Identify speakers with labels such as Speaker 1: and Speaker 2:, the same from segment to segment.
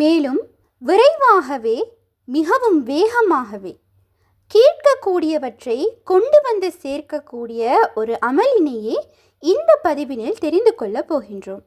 Speaker 1: மேலும் விரைவாகவே மிகவும் வேகமாகவே கேட்கக்கூடியவற்றை கொண்டு வந்து சேர்க்கக்கூடிய ஒரு அமலினையே இந்த பதிவினில் தெரிந்து கொள்ளப் போகின்றோம்.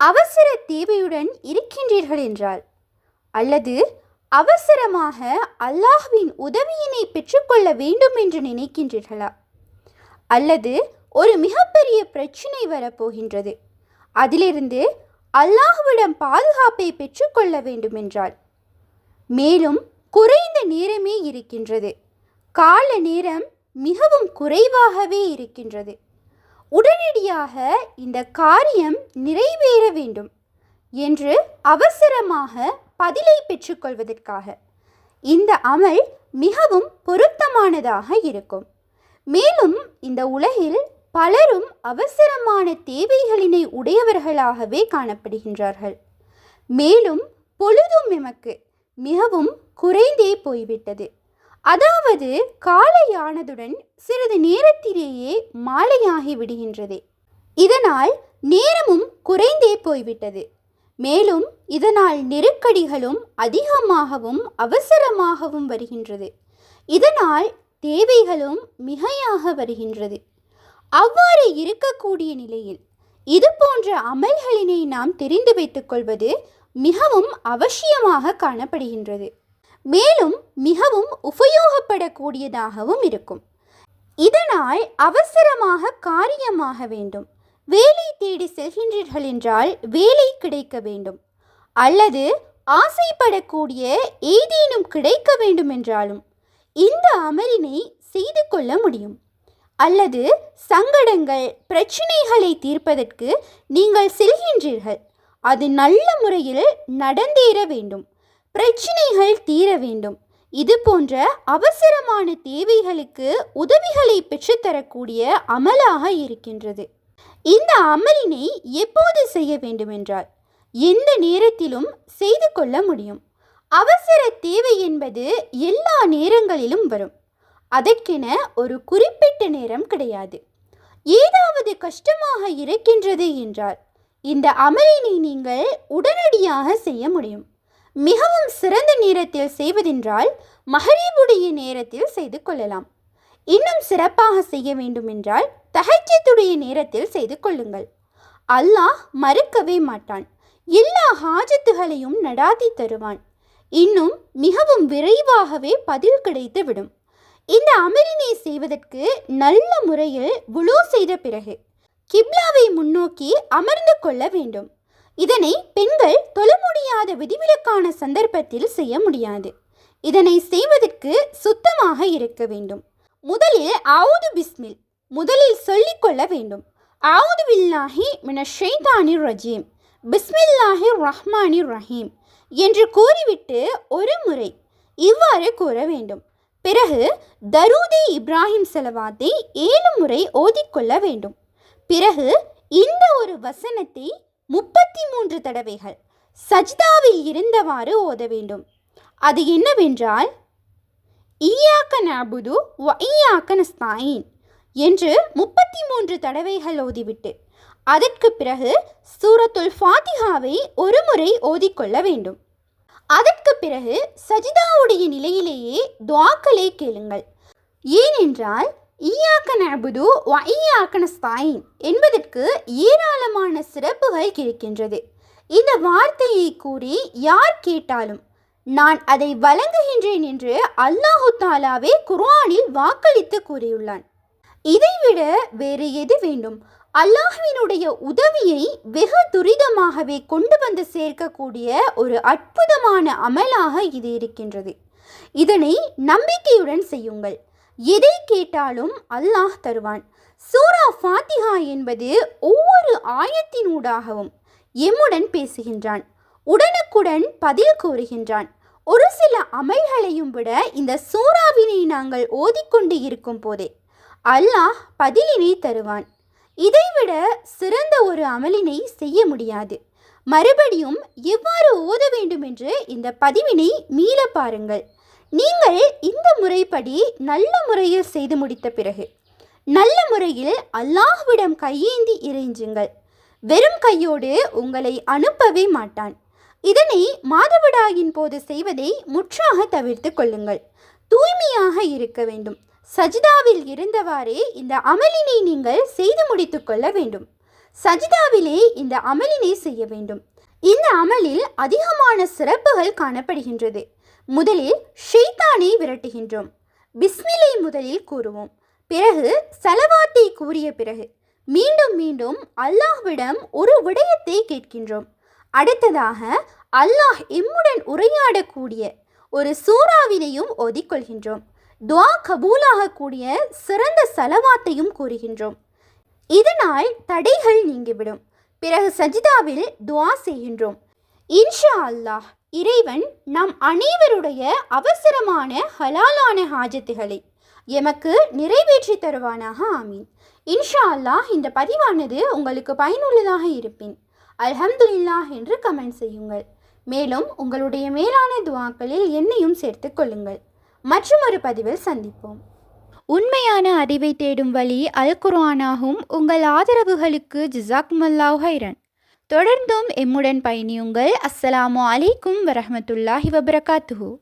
Speaker 1: அவசர தேவையுடன் இருக்கின்றீர்கள் என்றால் அல்லது அவசரமாக அல்லாஹ்வின் உதவியினை பெற்றுக்கொள்ள வேண்டும் என்று நினைக்கின்றீர்களா? அல்லது ஒரு மிகப்பெரிய பிரச்சினை வரப்போகின்றது. அதிலிருந்து அல்லாஹுவிடம் பாதுகாப்பை பெற்றுக்கொள்ள வேண்டுமென்றால் மேலும் குறைந்த நேரமே இருக்கின்றது. கால நேரம் மிகவும் குறைவாகவே இருக்கின்றது. உடனடியாக இந்த காரியம் நிறைவேற வேண்டும் என்று அவசரமாக பதிலை பெற்றுக்கொள்வதற்காக இந்த அமல் மிகவும் பொருத்தமானதாக இருக்கும். மேலும் இந்த உலகில் பலரும் அவசரமான தேவைகளினை உடையவர்களாகவே காணப்படுகின்றார்கள். மேலும் பொழுதும் எமக்கு மிகவும் குறைந்தே போய்விட்டது. அதாவது காலையானதுடன் சிறிது நேரத்திலேயே மாலையாகி விடுகின்றது. இதனால் நேரமும் குறைந்தே போய்விட்டது. மேலும் இதனால் நெருக்கடிகளும் அதிகமாகவும் அவசரமாகவும் வருகின்றது. இதனால் தேவைகளும் மிகையாக வருகின்றது. அவ்வாறு இருக்கக்கூடிய நிலையில் இது போன்ற அமல்களினை நாம் தெரிந்து வைத்துக் கொள்வது மிகவும் அவசியமாக காணப்படுகின்றது. மேலும் மிகவும் உபயோகப்படக்கூடியதாகவும் இருக்கும். இதனால் அவசரமாக காரியமாக வேண்டும். வேலை தேடி செல்கின்றீர்கள் என்றால் வேலை கிடைக்க வேண்டும். அல்லது ஆசைப்படக்கூடிய ஏதேனும் கிடைக்க வேண்டும் என்றாலும் இந்த அமலினை செய்து கொள்ள முடியும். அல்லது சங்கடங்கள் பிரச்சினைகளை தீர்ப்பதற்கு நீங்கள் செல்கின்றீர்கள். அது நல்ல முறையில் நடந்தேற வேண்டும். பிரச்சினைகள் தீர வேண்டும். இது போன்ற அவசரமான தேவைகளுக்கு உதவிகளை பெற்றுத்தரக்கூடிய அமலாக இருக்கின்றது. இந்த அமலினை எப்போது செய்ய வேண்டுமென்றால் எந்த நேரத்திலும் செய்து கொள்ள முடியும். அவசர தேவை என்பது எல்லா நேரங்களிலும் வரும். அதற்கென ஒரு குறிப்பிட்ட நேரம் கிடையாது. ஏதாவது கஷ்டமாக இருக்கின்றது என்றால் இந்த அமலினை நீங்கள் உடனடியாக செய்ய முடியும். மிகவும் சிறந்த நேரத்தில் செய்வதென்றால் மகரீபுடைய நேரத்தில் செய்து கொள்ளலாம். இன்னும் சிறப்பாக செய்ய வேண்டுமென்றால் தகச்சத்துடைய நேரத்தில் செய்து கொள்ளுங்கள். அல்லாஹ் மறுக்கவே மாட்டான். எல்லா ஹாஜத்துகளையும் நடாத்தி தருவான். இன்னும் மிகவும் விரைவாகவே பதில் கிடைத்து விடும் இந்த அமரினை செய்வதற்கு நல்ல முறையில் குழு செய்த பிறகு கிப்லாவை முன்னோக்கி அமர்ந்து கொள்ள வேண்டும். இதனை பெண்கள் தொழ முடியாத விதிவிலக்கான சந்தர்ப்பத்தில் செய்ய முடியாது. இதனை செய்வதற்கு சுத்தமாக இருக்க வேண்டும். முதலில் ஆவுது பிஸ்மில் முதலில் சொல்லிக்கொள்ள வேண்டும். ஆவுது பில்லாஹி மின ஷெய்தானி ரஜீம் பிஸ்மில்லாஹி ரஹ்மானி ரஹீம் என்று கூறிவிட்டு ஒரு முறை இவ்வாறு கூற வேண்டும். பிறகு தரூதி இப்ராஹிம் செலவாத்தை ஏழு முறை ஓதிக்கொள்ள வேண்டும். பிறகு இந்த ஒரு வசனத்தை முப்பத்தி மூன்று தடவைகள் சஜ்தாவில் இருந்தவாறு ஓத வேண்டும். அது என்னவென்றால் ஈயாக்க நபுது வ நஸ்தாயின் என்று முப்பத்தி மூன்று தடவைகள் ஓதிவிட்டு அதற்கு பிறகு சூரத்துல் ஃபாத்திஹாவை ஒரு முறை ஓதிக்கொள்ள வேண்டும். அதற்கு பிறகு சஜிதாவுடைய நிலையிலேயே துவாக்களை கேளுங்கள். ஏனென்றால் ஈயாக்க நபுது வ ஈயாக்கன நஸ்தாயின் என்பதற்கு ஏராளமான சிறப்புகள் இருக்கின்றது இந்த வார்த்தையை கூறி யார் கேட்டாலும் நான் அதை வழங்குகின்றேன் என்று அல்லாஹு தாலாவே குர்ஆனில் வாக்களித்து கூறியுள்ளான். இதைவிட வேறு எது வேண்டும்? அல்லாஹ்வினுடைய உதவியை வெகு துரிதமாகவே கொண்டு வந்து சேர்க்கக்கூடிய ஒரு அற்புதமான அமலாக இது இருக்கின்றது. இதனை நம்பிக்கையுடன் செய்யுங்கள். எதை கேட்டாலும் அல்லாஹ் தருவான். சூரா ஃபாத்திஹா என்பது ஒவ்வொரு ஆயத்தினூடாகவும் எம்முடன் பேசுகின்றான். உடனுக்குடன் பதில் கூறுகின்றான். ஒரு சில அமல்களையும் விட இந்த சூறாவினை நாங்கள் ஓதிக்கொண்டு இருக்கும் போதே அல்லாஹ் பதிலினை தருவான். இதைவிட சிறந்த ஒரு அமலினை செய்ய முடியாது. மறுபடியும் எவ்வாறு ஓத வேண்டும் என்று இந்த பதிவினை மீள பாருங்கள். நீங்கள் இந்த முறைப்படி நல்ல முறையில் செய்து முடித்த பிறகு நல்ல முறையில் அல்லாஹ்விடம் கையேந்தி இறைஞ்சுங்கள். வெறும் கையோடு உங்களை அனுப்பவே மாட்டான். இதனை மாதவிடாயின் போது செய்வதை முற்றாக தவிர்த்து கொள்ளுங்கள். தூய்மையாக இருக்க வேண்டும். சஜிதாவில் இருந்தவாறே இந்த அமலினை நீங்கள் செய்து முடித்துக்கொள்ள வேண்டும். சஜிதாவிலே இந்த அமலினை செய்ய வேண்டும். இந்த அமலில் அதிகமான சிறப்புகள் காணப்படுகின்றது. முதலில் ஷெய்தானை விரட்டுகின்றோம். பிஸ்மிலை முதலில் கூறுவோம். பிறகு சலவாத்தை கூறிய பிறகு மீண்டும் மீண்டும் அல்லாஹ்விடம் ஒரு விடயத்தை கேட்கின்றோம். அடுத்ததாக அல்லாஹ் எம்முடன் உரையாடக்கூடிய ஒரு சூறாவினையும் ஓதிக்கொள்கின்றோம். துவா கபூலாகக்கூடிய சிறந்த செலவாத்தையும் கூறுகின்றோம். இதனால் தடைகள் நீங்கிவிடும். பிறகு சஜிதாவில் துவா செய்கின்றோம். இன்ஷா அல்லாஹ் இறைவன் நம் அனைவருடைய அவசரமான ஹலாலான ஹாஜத்துகளை எமக்கு நிறைவேற்றி தருவானாக ஆமீன். இன்ஷா அல்லாஹ் இந்த பதிவானது உங்களுக்கு பயனுள்ளதாக இருப்பின் அல்ஹம்துலில்லாஹ் என்று கமெண்ட் செய்யுங்கள். மேலும் உங்களுடைய மேலான துவாக்களில் என்னையும் சேர்த்துக் கொள்ளுங்கள். மற்றும் ஒரு பதிவில் சந்திப்போம். உண்மையான அறிவை தேடும் வழி அல் குர்ஆனாகும். உங்கள் ஆதரவுகளுக்கு ஜிசாக்மல்லாஹ் ஹைரன் தொடர்ந்தும் எம்முடன் பயணியுங்கள். அஸ்ஸலாமு அலைக்கும் வரஹ்மத்துல்லாஹி வபரகாத்துஹூ.